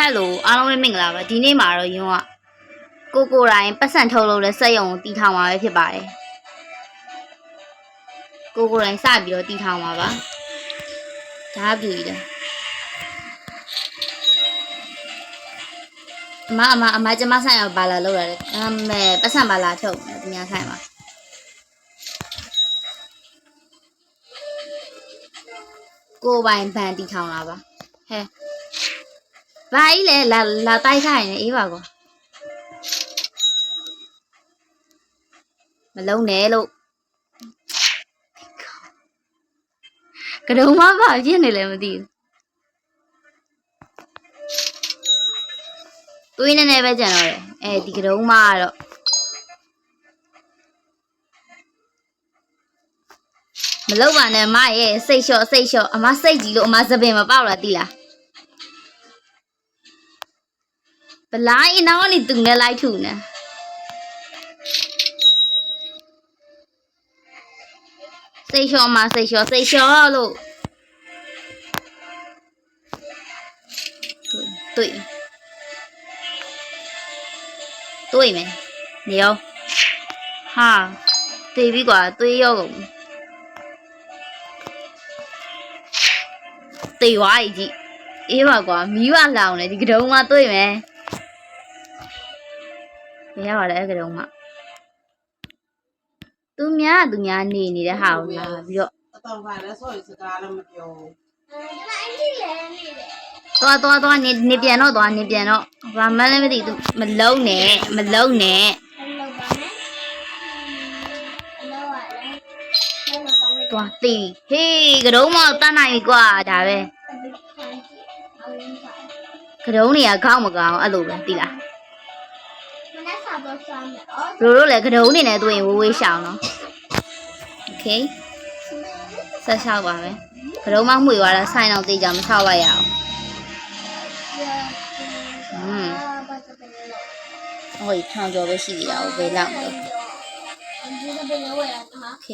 ဟယ်လိုအားလုံးပဲမင်္ဂလာပါဒီနေ့မှာတော့ယွန်းကကိုကိုတိုင်းပတ်စံထုတ်လို့လဲစက်ရုံကိုတီထောင်มาပဲဖြစ်ပါတယ်ကိုကိုတိုင်းစပြီးတော့တီထောင်มาပါဒါကပြူကြီးတယ်အမအမအမကျမဆိုင်အောင်ဘာလာလောက်ရတယ်အမေပတ်စံဘာလာထုတ်တယ်ဒီများဆိုင်မှာကိုပိုင်ဘန်တီထောင်လာပါဟဲ့ ဘာကြီးလဲလာလာတိုက်ခိုင်းနေအေးပါကောမလုံးနဲ့လို့ကတုံးမဘာဖြစ်နေလဲမသိဘူးတွေးနေနေပဲကြံတော့တယ်အဲဒီကတုံးမကတော့မလောက်ပါနဲ့အမရဲ့စိတ်လျှော့စိတ်လျှော့အမစိတ်ကြီးလို့အမသပင်မပေါက်လာတိလား ဘလိုင်းအနောက်ကနေသူနဲ့လိုက်ထူနေစိတ်လျှော့မှာစိတ်လျှော့စိတ်လျှော့လို့တွေ့တွေ့မယ်နေရောဟာတွေ့ပြီကွာတွေ့ရောကုန်တွေ့ဝါကြီးအေးပါကွာမီးဝလောင်နေဒီကတုံးမှတွေ့ မယ်ဘယ်ရောက်ရလဲအဲ့ကတုံးမှသူများသူများနေနေတဲ့ဟာကိုလာပြီးတော့အတော်ကလည်းဆော့ရစကားလည်းမပြောဘူးသွားသွားသွားနေနေပြန်တော့သွားနေပြန်တော့ဘာမှလည်းမသိသူမလုံးနဲ့မလုံးနဲ့သွားတီးဟေးကတုံးမတတ်နိုင်ပြီကွာဒါပဲကတုံးတွေကခေါင်းမကောင်းအဲ့လိုပဲတီးလား တို့တို့လည်းကတုံးနေနဲ့တွေ့ရင်ဝေးဝေးရှောင်းနော်โอเคဆက်လျှောက်ပါမယ်ကတုံးမမှွေသွားတာဆိုင်တော့တေးကြမဆောက်လိုက်ရအောင် ဟိုထောင်ကျော်ပဲရှိသေးတာကိုဘယ်လောက်လဲโอเค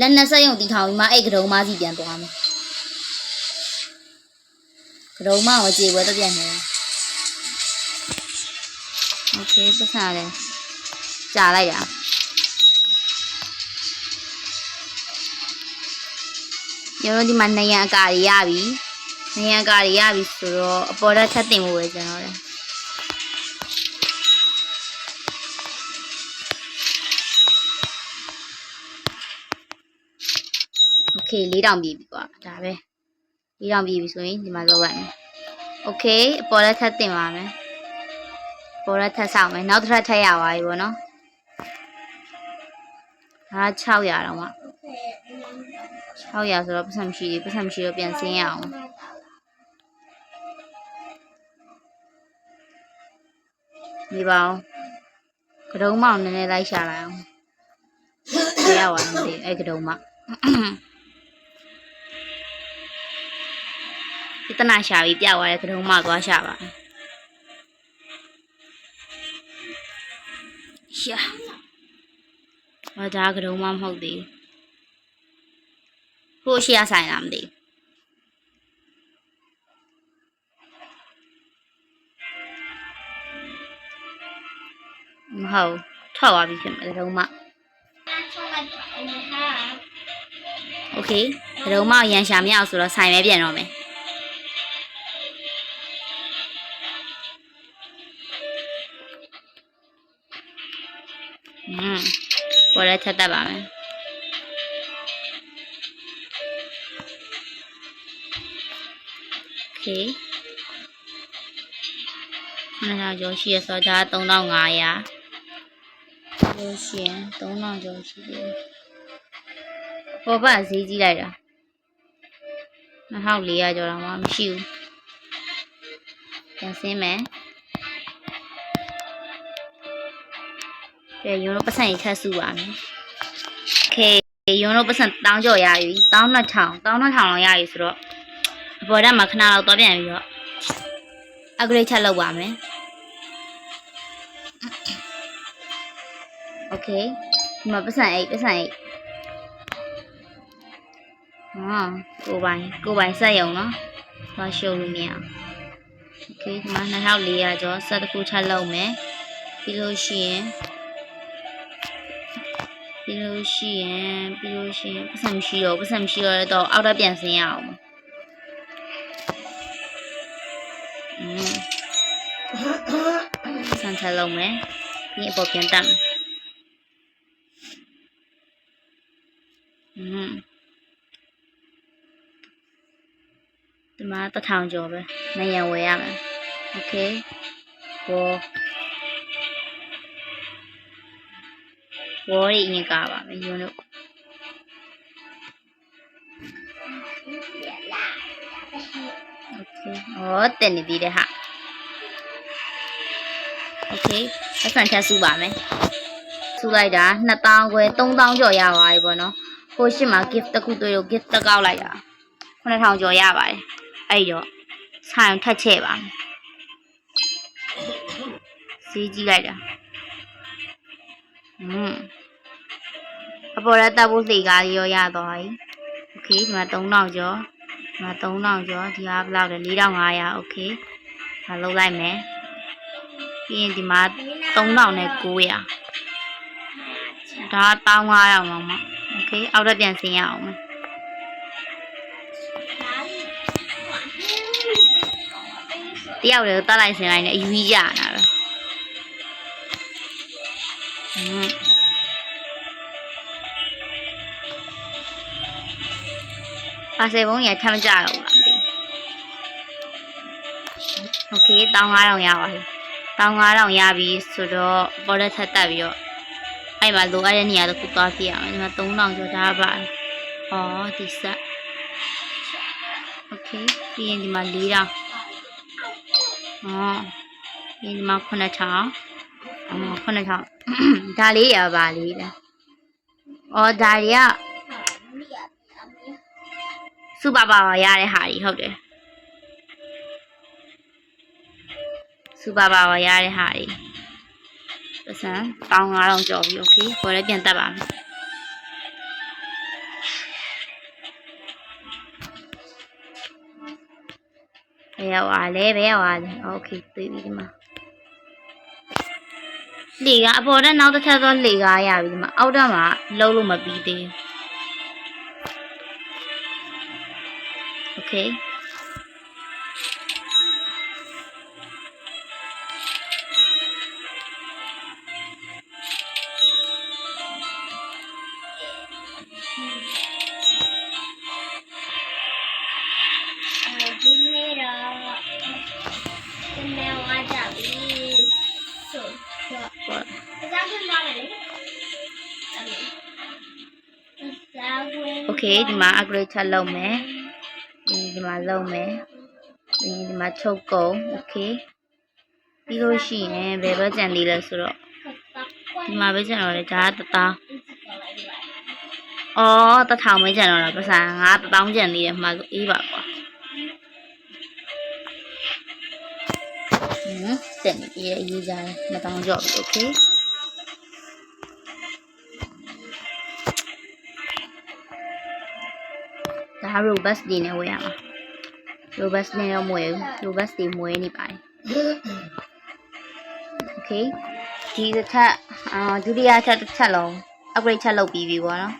လက်နဲ့ဆက်ရုံတီထောင်ပြီးမှအဲ့ကတုံးမစီပြန်သွားမယ်ကတုံးမကိုကြေဝဲတော့ပြန်နေ โอเคပတ်စံလဲကြာလိုက်တာညတို့ဒီမှာနေရန်အကာတွေရပြီနေရန်အကာတွေရပြီဆိုတော့အပေါ်ဓာတ်ထပ်တင်ဖို့ပဲကျွန်တော်လည်းโอเค၄တောင်ပြီပြီကွာဒါပဲ၄တောင်ပြီပြီဆိုရင်ဒီမှာလောက်လိုက်မယ်โอเคအပေါ်ဓာတ်ထပ်တင်ပါမယ်အ ပေါ်ဓာတ်ထပ်ဆောင်မယ်နောက်တစ်ထပ်ထပ်ရပါပြီဗောနော်ဒါ600တော့မှ600ဆိုတော့ပတ်စံမရှိဘူးပတ်စံမရှိတော့ပြန်ဆင်းရအောင်ဒီပါအောင်ကတုံးမောင်နည်းနည်းလိုက်ရှာလိုက်အောင်ရရပါမသိအဲ့ကတုံးမောင်ဒီတနာရှာပြီးပြသွားတဲ့ကတုံးမောင်သွားရှာပါ ရှာဟောဒါကတုံးမောင်မဟုတ်သေးဘူးဟိုရှိရဆိုင်လားမသိဘူးမဟုတ်ထွက်သွားပြီဖြစ်မယ်ကတုံးမောင်โอเคကတုံးမောင်ရန်ရှာမရအောင်ဆိုတော့ဆိုင်ပဲပြန်တော့မယ် ပေါ်ရထက်တတ်ပါမယ်โอเคနားကြောရှိရဆိုတော့ဒါ3500လို့ရှိရင်3000ကျော်ရှိတယ်ပေါ်ပါဈေးကြီးလိုက်တာ2400ကျော်တော့မှမရှိဘူးပြန်ဆင်းမယ် ကဲရုံတော့ပတ်စံကြီးထပ်စုပါမယ်ကဲရုံတော့ပတ်စံတောင်းကြော်ရပြီတောင်း2000တောင်း2000လောက်ရပြီဆိုတော့အပေါ်တက်မှာခဏလောက်တော့ပြန်ပြီးတော့ upgrade ချက်လုပ်ပါမယ် okay ဒီမှာပတ်စံအိတ်ပတ်စံအိတ်ဟာကိုပိုင်ကိုပိုင်ဆက်ရုံနော်ဘာရှုံလို့မရ okay ဒီမှာ2400ကျော်ဆက်တစ်ခုချက်လုပ်မယ်ပြီးလို့ရှိရင် ပြီးလို့ရှိရင်ပြီးလို့ရှိရင်ပတ်စံမရှိတော့ပတ်စံမရှိတော့တော့အောက်တက်ပြန်ဆင်းရအောင်อืมဆန်ထပ်လုပ်မယ်ပြီးအပေါ်ပြန်တက်မယ်อืม ဒီမှာတစ်ထောင်ကျော်ပဲမယံဝယ်ရမယ်โอเคဘော ဘောရီအရင်ကပါမယ်ယွန်းတို့โอเคဟောတင်နေသေးတယ်ဟာโอเคအဆန်ထပ်စုပါမယ်စုလိုက်တာ2000ခွဲ3000ကျော်ရပါပြီပေါ့နော်ဟိုရှိမှာ gift တစ်ခုတွေ့လို့ gift တစ်ကောက်လိုက်တာ9000ကျော်ရပါတယ် အဲ့တော့ဆိုင်ထက်ချဲ့ပါမယ်စီးကြည့်လိုက်တာ อืมအပေါ်ရတပ်ဖို့လေကားရောရသွားပြီโอเคဒီမှာ3000ကျော်ဒီမှာ3000ကျော်ဒီဟာဘယ်လောက်လဲ4500โอเคဒါလုံးလိုက်မယ်ပြီးရင်ဒီမှာ3000နဲ့900ဒါ1500လောက်မှာโอเคအောက်တက်ပြန်ဆင်းရအောင်မယ် တယောက်လည်းတတ်လိုက်စင်လိုက်နဲ့အယူကြီးရတာ ပဲอืมပါစေဘုံရထမ်းမကြတော့ဘူးလားမသိဘူးโอเค1500ရပါပြီ1500ရပြီဆိုတော့ပေါ်လက်ထက်တက်ပြီးတော့အဲ့မှာလိုအပ်တဲ့နေရာတစ်ခုသွားပြရမယ်ဒီမှာ3000ကျော်ဒါပါတယ်ဩဒီဆက်โอเคပြီးရင်ဒီမှာ4000 อ๋อဒီမှာ9000อ๋อ 9000ဒါလေးရပါလေးလားဩဒါတွေကစူပါပါပါရတဲ့ဟာကြီးဟုတ်တယ်စူပါပါပါရတဲ့ဟာကြီးပတ်စံ1500ကျော်ပြီโอเคပေါ်လည်းပြန်တက်ပါမယ်ဘယ်ရောက်ပါလဲဘယ်ရောက်ပါလဲโอเคသိပြီဒီမှာ လေကအပေါ်တက်နောက်တစ်ချက်သောလေကားရပြီဒီမှာအောက်တက်မှာလုံးလို့မပြီးသေးဘူးโ okay ဒီမှာ agriculture လုပ်မယ်ဒီမှာလုပ်မယ်ဒီဒီမှာချုပ်ကုန် okay ပြီးလို့ရှိရင်ဘယ်ဘက်ကြံသေးလဲဆိုတော့ဒီမှာပဲကြံတော့လေဒါကတသားအော်တထောင်ပဲကြံတော့တာပတ်စံငါတထောင်ကြံသေးတယ်မှာဆိုအေးပါကွာဟမ်တင်ပြီးရေးကြတယ်မတောင်းကြော့ okay ထား robust တွေနဲ့ဝယ်ရမှာ robust နဲ့တော့မဝယ်ဘူး robust တွေမဝယ်နေပါတယ် okay ဒီတစ်ထပ်အာဒုတိယထပ်တစ်ထပ်လုံး upgrade ချက်လုပ်ပြီးပြီပေါ့နော်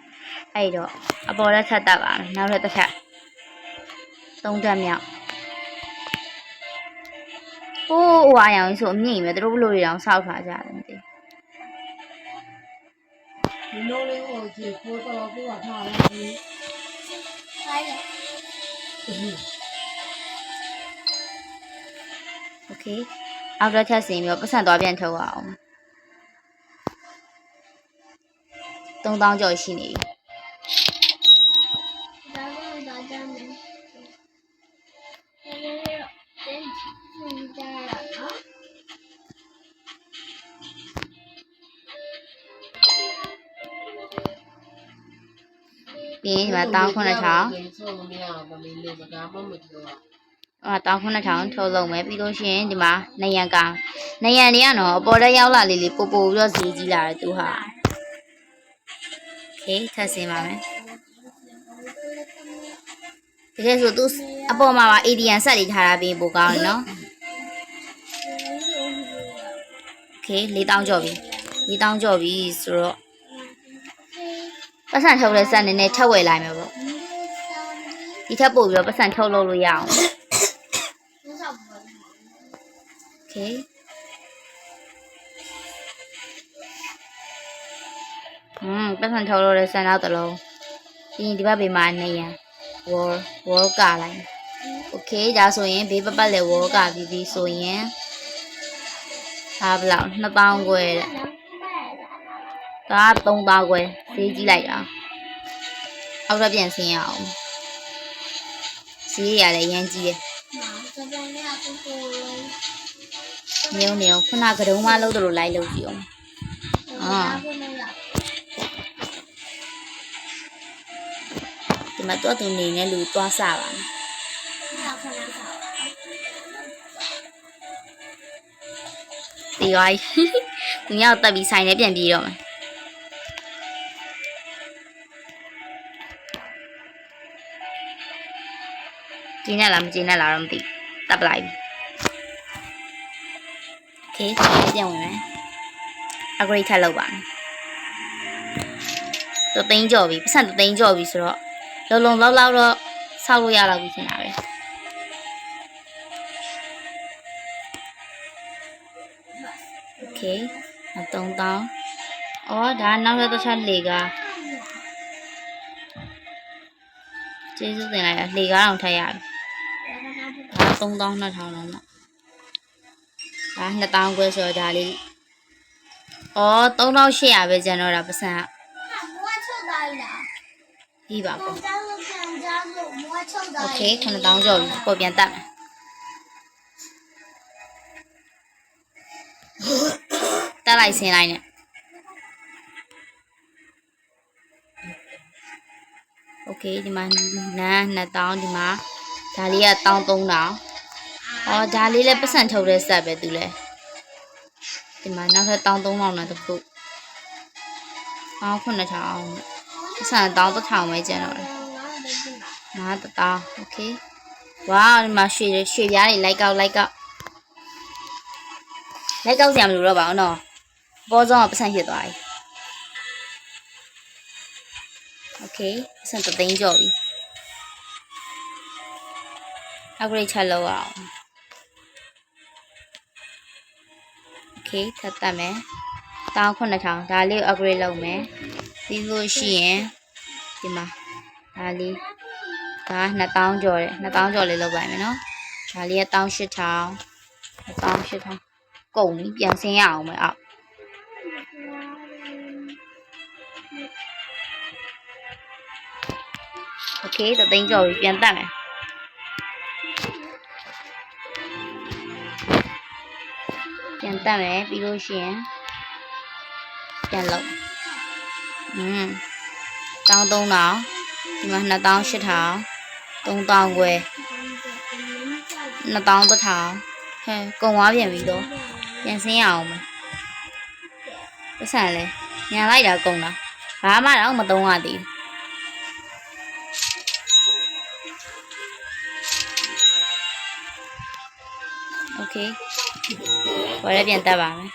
အဲ့တော့အပေါ်လက်ထပ်တက်ပါမယ်နောက်ထပ်တစ်ထပ်သုံးထပ်မြောက်ဟိုးဟိုအရောင်ဆိုအမြင့်ပဲသူတို့ဘလို့တွေတောင်စောက်ထားကြတယ်မသိဘူးဒီလိုလေးကိုကြည့်ပိုးတော့ပိုးတာထားတယ် OK，阿哥跳水一，不算多变跳啊。东当叫心里。 ရင်ဒီမှာ19000 ဆိုမရဘူးမင်းလေးစကားမမပြော အာ19000ထုတ်လုပ်မယ်ပြီးလို့ရှိရင်ဒီမှာနယံကောင်နယံတွေကတော့အပေါ်တက်ရောက်လာလေးလေးပို့ပို့ပြီးတော့ဈေးကြီးလာတယ်သူဟာโอเคထပ်ဆင်းပါမယ် တကယ်ဆိုသူအပေါ်မှာပါ ADN ဆက်လေးထားတာပြီးပိုကောင်းတယ်နော်โอเค4000ကျော်ပြီ4000ကျော်ပြီဆိုတော့ ပတ်စံထုတ်တဲ့စက်နေနဲ့ထက်ဝယ်လိုက်မယ်ပေါ့ဒီထက်ပို့ပြီးတော့ပတ်စံထုတ်လို့လို့ရအောင် Okay อืมပတ်စံထုတ်လို့တဲ့စက်နောက်တစ်လုံးပြီးရင်ဒီဘက်ဘေးမှာနေရန် wall wall ကလိုက် Okay ဒါဆိုရင်ဘေးပတ်ပတ်လည်း wall ကပြီးပြီးဆိုရင်ဟာဘလောက်2000ကျွဲတဲ့ ဒါက3000ခွဲဈေးကြီးလိုက်တာအောက်တော့ပြန်ဆင်းရအောင်ဈေးရလည်းရမ်းကြီးတယ်နေုံနေုံခုနကတုံးမလို့တို့လိုလိုက်လို့ကြည့်အောင်ဒီမှာတော့သူနေနေလူသွားစပါမယ်ဒီရိုင်းသူရောက်တက်ပြီးဆိုင်နဲ့ပြန်ပြေးတော့မယ် ကျင်းနဲ့လားမကျင်းနဲ့လားတော့မသိတက်ပလိုက်ပြီโอเคဆိုင်ပြန်ဝင်မယ် upgrade ထပ်လုပ်ပါမယ်တော့သိန်းကြော်ပြီပတ်စံသိန်းကြော်ပြီဆိုတော့လုံလုံလောက်လောက်တော့ဆောက်လို့ရတော့ပြီထင်တာပဲโอเคအ3000အော်ဒါနောက်ထပ်တစ်ခြားလေကားကျေးဇူးတင်လိုက်တာလေကားအောင်ထပ်ရပြီ ဒါ3200လုံးတော့ဒါ2000ခွဲဆိုတော့ဒါလေးအော်3800ပဲကျန်တော့တာပတ်စံကပြီးပါပေါ့ โอเค9000ကျော်ပြီပေါ်ပြန်တက်မယ်တက်လိုက်ဆင်းလိုက်နဲ့โอเคဒီမှာနန်း2000ဒီမှာဒါလေးက1300 ။ဩဒါလေးလည်းပတ်စံထုတ်တဲ့ဆက်ပဲသူလည်း။ဒီမှာနောက်ထပ်13000နဲ့တစ်ခု။အောင်း9000အောင်။ပတ်စံ11000ပဲကျန်တော့တယ်။နားတတာ။ Okay ။ဝါးဒီမှာရွှေရွှေပြားတွေလိုက်ကောက်လိုက်ကောက်။လိုက်ကောက်စရာမလိုတော့ပါဘူးနော်။ပေါ်ဆုံးကပတ်စံဖြစ်သွားပြီ။ Okay ပတ်စံ3သိန်းကျော်ပြီ။အဂရိတ်ချက်လောက်အောင် โอเคထပ်တက်မယ်19000ဒါလေးကို upgrade လုပ်မယ်ပြီးလို့ရှိရင်ဒီမှာဒါလေး ဒါ2000ကျော်တယ်2000ကျော်လေးလောက်ပါမယ်နော်ဒါလေးက18000 18000ကုန်ပြီပြန်ဆင်းရအောင်မယ်အောက်โอเคသသိန်းကျော်ပြီပြန်တက်မယ် ပြန်တက်မယ်ပြီးလို့ရှိရင်ပြန်လောက်อืม13000ဒီမှာ2800 3000ခွဲ2000တစ်ထောင်ဟဲ့ကုန်သွားပြန်ပြီတော့ပြန်ဆင်းရအောင်မယ်ပတ်စံလဲညာလိုက်တာကုန်တာဘာမှတော့မသုံးရသေးဘူးโอเค ဘာလဲပြန်တက်ပါမယ်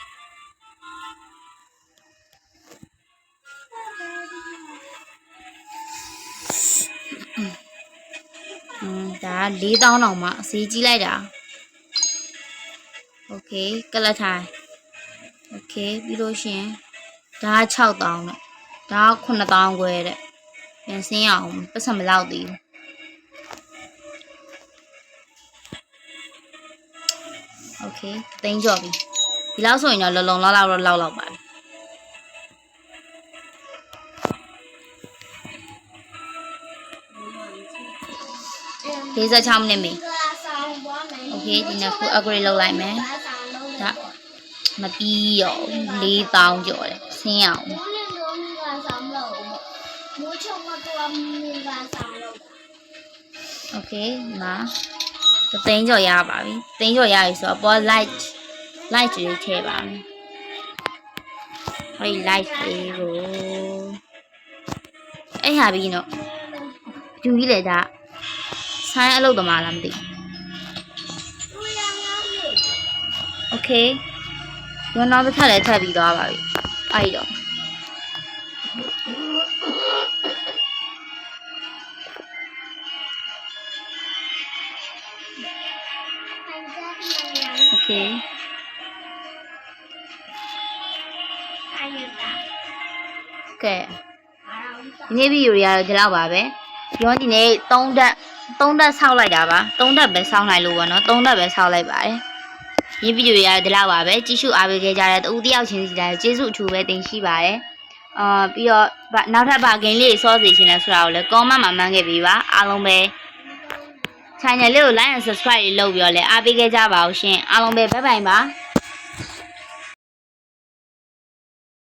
อืมဒါ4000တောင်မှဈေးကြီးလိုက်တာโอเคကလတ်ထိုင်โอเคပြီးလို့ရှရင်ဒါ6000နဲ့ဒါ9000ခွဲတဲ့ပြန်ဆင်းရအောင်ပတ်စံမလောက်သေးဘူး โอเคသိန်းကျော်ပြီဒီလောက်ဆိုရင်တော့လုံလုံလောက်လောက်တော့လောက်လောက်ပါပြီ46မိနစ်ပြီโอเคဒီနှစ်ခု upgrade လုပ်လိုက်မယ်ဒါမပြီးရော4000ကျော်တယ်ဆင်းရအောင် မိုးလင်းလုံးကဆောင်လို့မိုးချုံမတော်မီကဆောင်လို့ โอเคနာသ သိန်းကျော်ရပါပြီသိန်းကျော်ရပြီဆိုတော့ပေါ် light light တွေထည့်ပါမယ်ဟို light တွေကိုအဲ့ဟာပြီးတော့တူကြီးလေဒါဆိုင်းအလုပ်သမားလားမသိဘူး okay ရောနောက်တစ်ခါလည်းထပ်ပြီးသွားပါပြီအဲ့တော့ ကဲ马上ဒီနေ့ဗီဒီယိုတွေကတော့ဒီလောက်ပါပဲရောဒီနေ့3တက်3တက်ဆောက်လိုက်တာပါ3တက်ပဲဆောင်းလိုက်လို့ပေါ့နော်3တက်ပဲဆောက်လိုက်ပါတယ်ဒီဗီဒီယိုတွေကတော့ဒီလောက်ပါပဲကြည့်ရှုအားပေးခဲ့ကြတဲ့တူတယောက်ချင်းစီတိုင်းကျေးဇူးအထူးပဲတင်ရှိပါတယ်အာပြီးတော့ဗနောက်ထပ်ဗာဂိမ်းလေးစောစီရှင်လဲဆိုတာကိုလည်း comment မှာမှန်းခဲ့ပြီးပါအားလုံးပဲ channel လေးကို like and subscribe လေးလုပ်ပြီးတော့လည်းအားပေးခဲ့ကြပါဦးရှင်အားလုံးပဲဘိုင်ဘိုင်ပါ